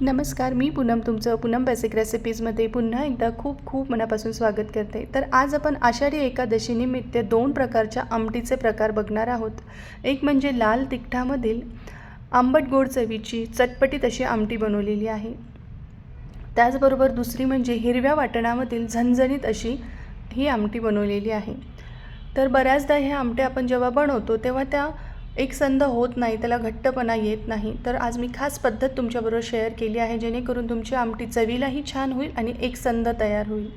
नमस्कार मी पूनम तुमचं पूनम बेसिक रेसिपीजमध्ये पुन्हा एकदा खूप खूप मनापासून स्वागत करते. तर आज आपण आषाढी एकादशीनिमित्त दोन प्रकारच्या आमटीचे प्रकार बघणार आहोत. एक म्हणजे लाल तिखटामधील आंबट गोड चवीची चटपटीत अशी आमटी बनवलेली आहे. त्याचबरोबर दुसरी म्हणजे हिरव्या वाटणामधील झणझणीत अशी ही आमटी बनवलेली आहे. तर बऱ्याचदा ह्या आमट्या आपण जेव्हा बनवतो तेव्हा त्या एकसंध होत नाही त्याला घट्टपणा येत नाही. तर आज मी खास पद्धत तुमच्याबरोबर शेअर केली आहे जेणेकरून तुमची आमटी चवीलाही छान होईल आणि एकसंध तयार होईल.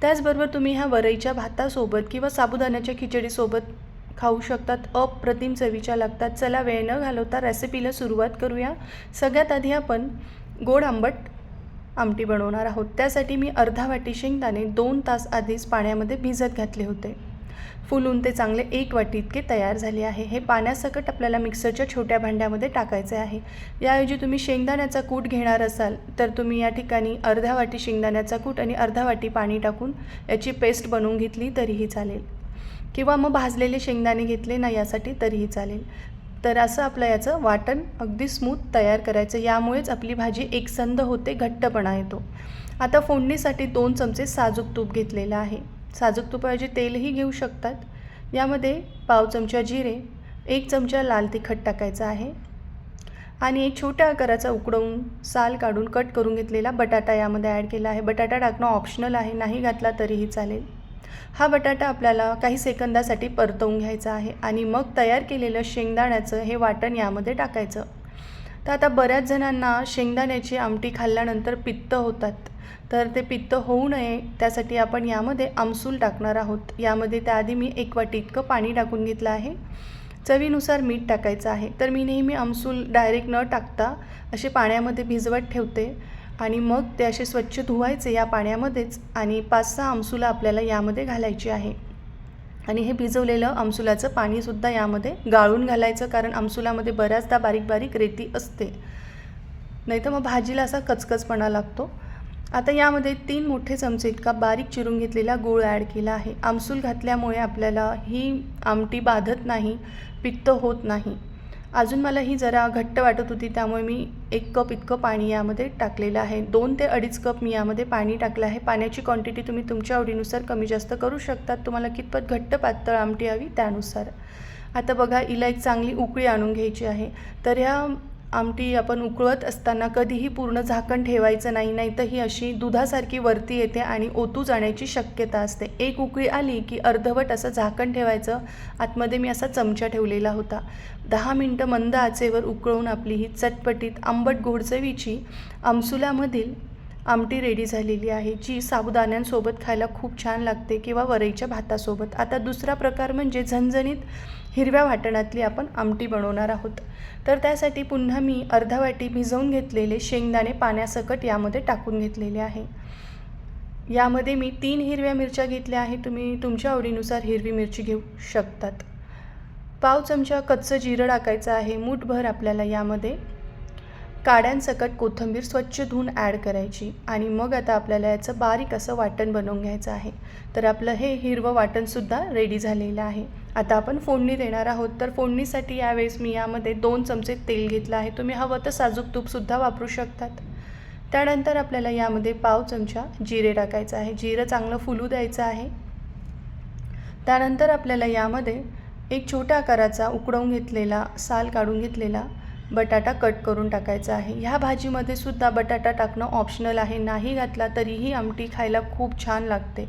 त्याचबरोबर तुम्ही ह्या वरईच्या भातासोबत किंवा साबुदाण्याच्या खिचडीसोबत खाऊ शकतात अप्रतिम चवीच्या लागतात. चला वेळ न घालवता रेसिपीला सुरुवात करूया. सगळ्यात आधी आपण गोड आंबट आमटी बनवणार आहोत. त्यासाठी मी अर्धा वाटी शेंगदाणे दोन तास आधीच पाण्यामध्ये भिजत घातले होते. फुलून ते चांगले एक वाटी इतके तयार झाले आहे. हे पाण्यासकट आपल्याला मिक्सरच्या छोट्या भांड्यामध्ये टाकायचे आहे. याऐवजी तुम्ही शेंगदाण्याचा कूट घेणार असाल तर तुम्ही या ठिकाणी अर्धा वाटी शेंगदाण्याचा कूट आणि अर्धा वाटी पाणी टाकून याची पेस्ट बनवून घेतली तरीही चालेल. किंवा मग भाजलेले शेंगदाणे घेतले ना यासाठी तरीही चालेल. तर असं आपलं याचं वाटण अगदी स्मूथ तयार करायचं. यामुळेच आपली भाजी एकसंध होते घट्टपणा येतो. आता फोडणीसाठी दोन चमचे साजूक तूप घेतलेलं आहे. साजूक तुपाऐवजी तेलही घेऊ शकतात. यामध्ये पाव चमचा जिरे एक चमचा लाल तिखट टाकायचा आहे. आणि एक छोट्या आकाराचा उकडवून साल काढून कट करून घेतलेला बटाटा यामध्ये ॲड केला आहे. बटाटा टाकणं ऑप्शनल आहे. नाही घातला तरीही चालेल. हा बटाटा आपल्याला काही सेकंदासाठी परतवून घ्यायचा आहे. आणि मग तयार केलेलं शेंगदाण्याचं हे वाटण यामध्ये टाकायचं. तर आता बऱ्याच जणांना शेंगदाण्याची आमटी खाल्ल्यानंतर पित्त होतात. तर ते पित्त होऊ नये त्यासाठी आपण यामध्ये आमसूल टाकणार आहोत. यामध्ये त्याआधी मी एक वाटी इतकं पाणी टाकून घेतलं आहे. चवीनुसार मीठ टाकायचं आहे. तर मी नेहमी आमसूल डायरेक्ट न टाकता असे पाण्यामध्ये भिजवत ठेवते आणि मग ते असे स्वच्छ धुवायचे या पाण्यामध्येच आणि पाच सहा आमसुला आपल्याला यामध्ये घालायची आहे. आणि हे भिजवलेलं आमसुलाचं पाणीसुद्धा यामध्ये गाळून घालायचं कारण आमसुलामध्ये बऱ्याचदा बारीक बारीक रेती असते. नाही तर मग भाजीला असा कचकचपणा लागतो. आता यामध्ये तीन मोठे चमचे इतका बारीक चिरून घेतलेला गूळ ॲड केला आहे. आमसूल घातल्यामुळे आपल्याला ही आमटी बाधत नाही पित्त होत नाही. अजून मला ही जरा घट्ट वाटत होती त्यामुळे मी एक कप इतकं पाणी यामध्ये टाकलेलं आहे. दोन ते अडीच कप मी यामध्ये पाणी टाकलं आहे. पाण्याची क्वांटिटी तुम्ही तुमच्या आवडीनुसार कमी जास्त करू शकतात. तुम्हाला कितपत घट्ट पातळ आमटी हवी त्यानुसार. आता बघा हिला एक चांगली उकळी आणून घ्यायची आहे. तर ह्या आमटी आपण उकळत असताना कधीही पूर्ण झाकण ठेवायचं नाही नाही तर ही अशी दुधासारखी वरती येते आणि ओतू जाण्याची शक्यता असते. एक उकळी आली की अर्धवट असं झाकण ठेवायचं. आतमध्ये मी असा चमचा ठेवलेला होता. दहा मिनटं मंद आचेवर उकळून आपली ही चटपटीत आंबट गोडचवीची आमसुलामधील आमटी रेडी झालेली आहे जी साबुदाण्यांसोबत खायला खूप छान लागते किंवा वरईच्या भातासोबत. आता दुसरा प्रकार म्हणजे झणझणीत हिरव्या वाटणातली आपण आमटी बनवणार आहोत. तर त्यासाठी पुन्हा मी अर्धा वाटी भिजवून घेतलेले शेंगदाणे पाण्यासकट यामध्ये टाकून घेतलेले आहे. यामध्ये मी तीन हिरव्या मिरच्या घेतल्या आहे तुम्ही तुमच्या आवडीनुसार हिरवी मिरची घेऊ शकतात. पाव चमचा कच्चं जिरं टाकायचं आहे मूठभर आपल्याला यामध्ये. काड्यांसकट कोथिंबीर स्वच्छ धुवून ॲड करायची आणि मग आता आपल्याला याचं बारीक असं वाटण बनवून घ्यायचं आहे. तर आपलं हे हिरवं वाटणसुद्धा रेडी झालेलं आहे. आता आपण फोडणी देणार आहोत. तर फोडणीसाठी यावेळेस मी यामध्ये दोन चमचे तेल घेतलं आहे. तुम्ही हवं तर साजूक तूपसुद्धा वापरू शकतात. त्यानंतर आपल्याला यामध्ये पाव चमचा जिरे टाकायचं आहे. जिरं चांगलं फुलू द्यायचं आहे. त्यानंतर आपल्याला यामध्ये एक छोट्या आकाराचा उकडवून घेतलेला साल काढून घेतलेला बटाटा कट करून टाकायचा आहे. ह्या भाजीमध्ये सुद्धा बटाटा टाकणं ऑप्शनल आहे. नाही घातला तरीही आमटी खायला खूप छान लागते.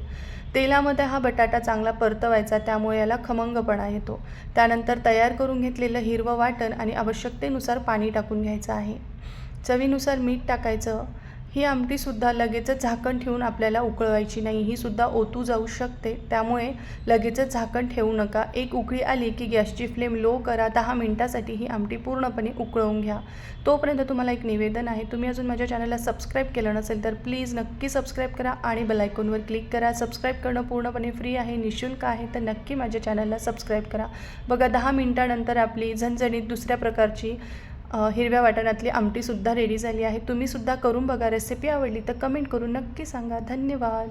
तेलामध्ये हा बटाटा चांगला परतवायचा त्यामुळे याला खमंगपणा येतो. त्यानंतर तयार करून घेतलेलं हिरवं वाटण आणि आवश्यकतेनुसार पाणी टाकून घ्यायचं आहे. चवीनुसार मीठ टाकायचं. ही आमटीसुद्धा लगेचच झाकण ठेवून आपल्याला उकळवायची नाही. ही सुद्धा ओतू जाऊ शकते. त्यामुळे लगेचच झाकण ठेवू नका. एक उकळी आली की गॅसची फ्लेम लो करा. दहा मिनटासाठी ही आमटी पूर्णपणे उकळवून घ्या. तोपर्यंत तुम्हाला एक निवेदन आहे. तुम्ही अजून माझ्या चॅनलला सबस्क्राईब केलं नसेल तर प्लीज नक्की सबस्क्राईब करा आणि बेलायकॉनवर क्लिक करा. सबस्क्राईब करणं पूर्णपणे फ्री आहे निशुल्क आहे तर नक्की माझ्या चॅनलला सबस्क्राईब करा. बघा दहा मिनटानंतर आपली झणझणीत दुसऱ्या प्रकारची हिरव्या वाटणातली आमटीसुद्धा रेडी झाली आहे. तुम्हीसुद्धा करून बघा रेसिपी आवडली तर कमेंट करून नक्की सांगा. धन्यवाद.